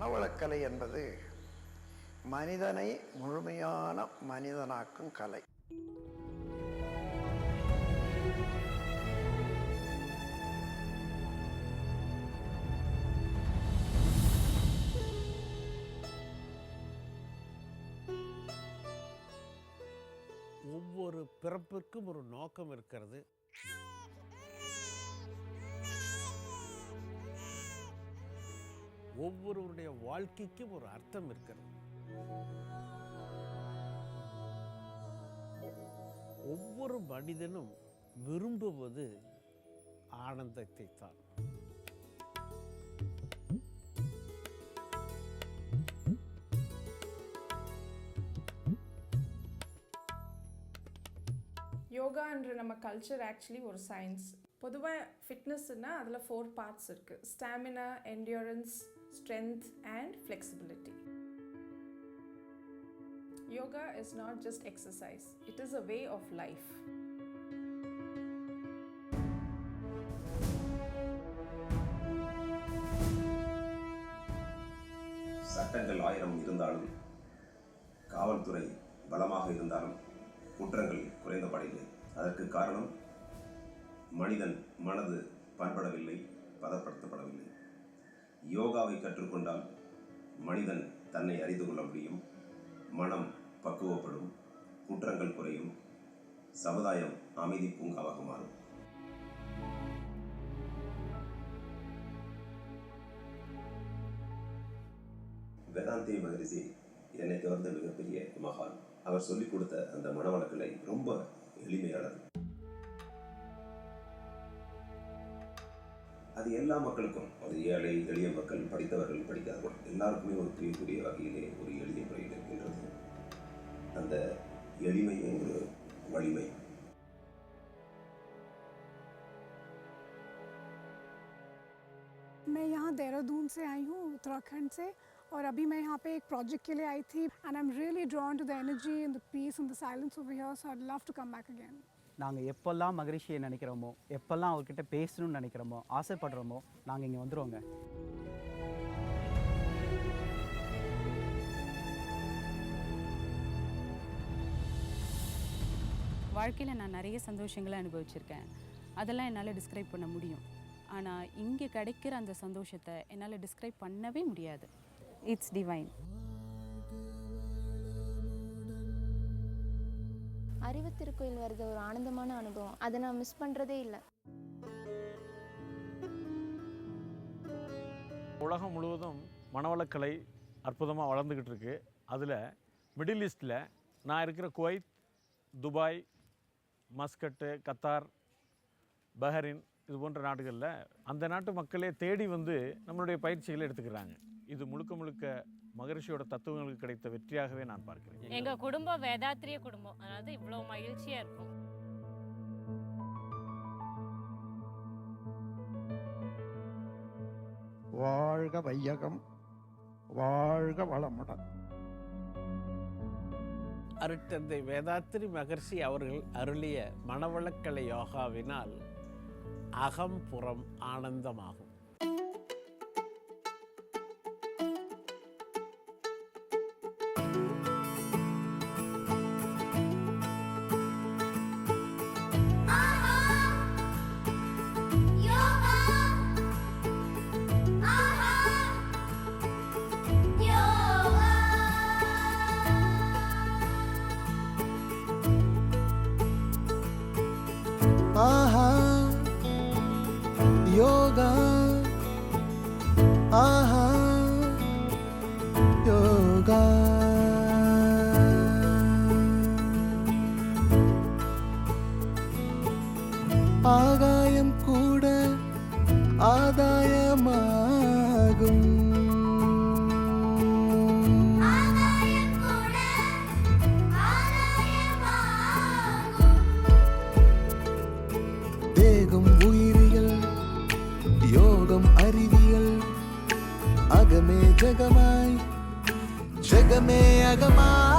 மனவளக்கலை என்பது மனிதனை முழுமையான மனிதனாக்கும் கலை. ஒவ்வொரு பிறப்பிற்கும் ஒரு நோக்கம் இருக்கிறது. ஒவ்வொருவருடைய வாழ்க்கைக்கும் ஒரு அர்த்தம் இருக்கிறது. ஒவ்வொரு மனிதனும் விரும்புவது ஆனந்தத்தை தான். யோகான்ற நம்ம கல்ச்சர் ஆக்சுவலி ஒரு சயின்ஸ் பொதுவாக ஃபிட்னஸ்னால் அதில் ஃபோர் பார்ட்ஸ் இருக்குது stamina endurance strength and flexibility. Yoga is not just exercise it is a way of life சட்டங்கள் ஆயிரம் இருந்தாலும் காவல்துறை பலமாக இருந்தாலும் குற்றங்கள் குறைந்தபடில்லை அதற்கு காரணம் மனிதன் மனது பண்படவில்லை பதப்படுத்தப்படவில்லை. யோகாவை கற்றுக்கொண்டால் மனிதன் தன்னை அறிந்து கொள்ள முடியும். மனம் பக்குவப்படும். குற்றங்கள் குறையும். சமுதாயம் அமைதி பூங்காவாக மாறும். வேதாந்தி மகரிஷி என்னை தொடர்ந்த மிகப்பெரிய மகான். அவர் சொல்லிக் கொடுத்த அந்த மனவளக்கலை ரொம்ப எளிமையானது. அது எல்லா மக்களுக்கும் அது ஏழை எளிய மக்கள் படித்தவர்கள் படிக்காதவர்கள் எல்லாருக்குமே ஒரு புரியக்கூடிய வகையிலே ஒரு எளிய முறையில் இருக்கின்றது அந்த எளிமையே ஒரு வலிமை मैं यहाँ देहरादून से आई हूँ उत्तराखंड से और अभी मैं यहाँ पे एक प्रोजेक्ट के लिए आई थी and I am really drawn to the energy and the peace and the silence over here so I love to come back again நாங்கள் எப்போல்லாம் மகரிஷியை நினைக்கிறோமோ எப்போல்லாம் அவர்கிட்ட பேசணும்னு நினைக்கிறோமோ ஆசைப்படுறோமோ நாங்கள் இங்கே வந்துடுவோங்க வாழ்க்கையில் நான் நிறைய சந்தோஷங்களை அனுபவிச்சிருக்கேன். அதெல்லாம் என்னால் டிஸ்கிரைப் பண்ண முடியும். ஆனால் இங்கே கிடைக்கிற அந்த சந்தோஷத்தை என்னால் டிஸ்கிரைப் பண்ணவே முடியாது. இட்ஸ் டிவைன் அறிவு திருக்கோயில் வருது ஒரு ஆனந்தமான அனுபவம். அதை நான் மிஸ் பண்ணுறதே இல்லை. உலகம் முழுவதும் மனவளக்கலை அற்புதமாக வளர்ந்துக்கிட்டு இருக்கு. அதில் மிடில் ஈஸ்டில் நான் இருக்கிற Kuwait Dubai Muscat Qatar Bahrain இது போன்ற நாடுகளில் அந்த நாட்டு மக்களே தேடி வந்து நம்மளுடைய பயிற்சிகளை எடுத்துக்கிறாங்க. இது முழுக்க முழுக்க மகரிஷியோட தத்துவங்களுக்கு கிடைத்த வெற்றியாகவே நான் பார்க்கிறேன். எங்க குடும்பம் வேதாத்திரிய குடும்பம் அதாவது இவ்வளவு மகிழ்ச்சியா இருக்கும். வாழ்க வையகம் வாழ்க வளமுடன். அருட்தந்தை வேதாத்திரி மகர்ஷி அவர்கள் அருளிய மனவளக்கலை யோகாவினால் அகம் புறம் ஆனந்தமாகும். Jagamai Jagame Agamai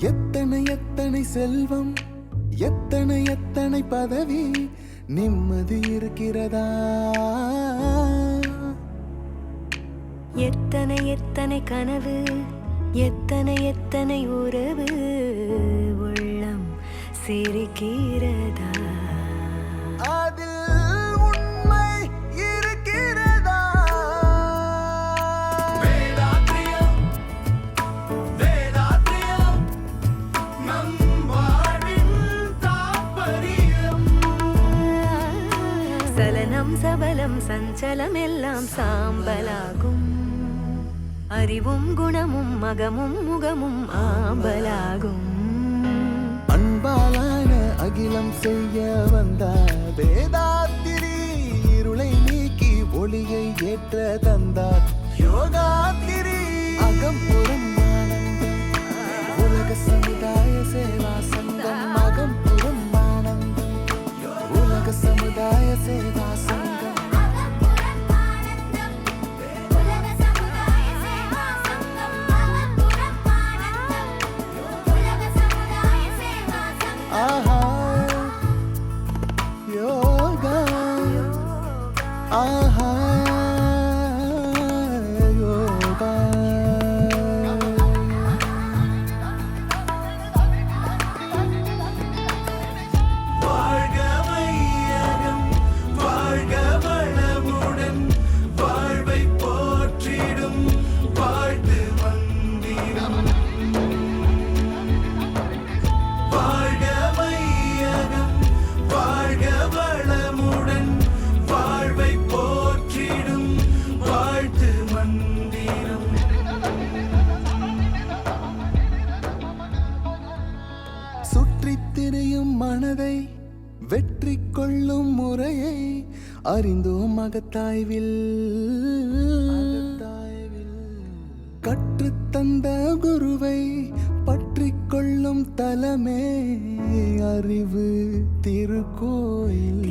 எத்தனை எத்தனை செல்வம் எத்தனை எத்தனை பதவி நிம்மதி இருக்கிறதா? எத்தனை எத்தனை கனவு எத்தனை எத்தனை உறவு உள்ளம் சிரிக்கிறதா? சலனம் சபலம் சஞ்சலம் எல்லாம் சாம்பலாகும். அறிவும் குணமும் மகமும் முகமும் ஆம்பலாகும். அன்பாலான அகிலம் செய்ய வந்தார் வேதாத்திரி மனதை வெற்றி கொள்ளும் முறையை அறிந்தோம் மகத்தாய்வில் கற்றுத்தந்த குருவை பற்றி கொள்ளும் தலமே அறிவு திருக்கோயில்.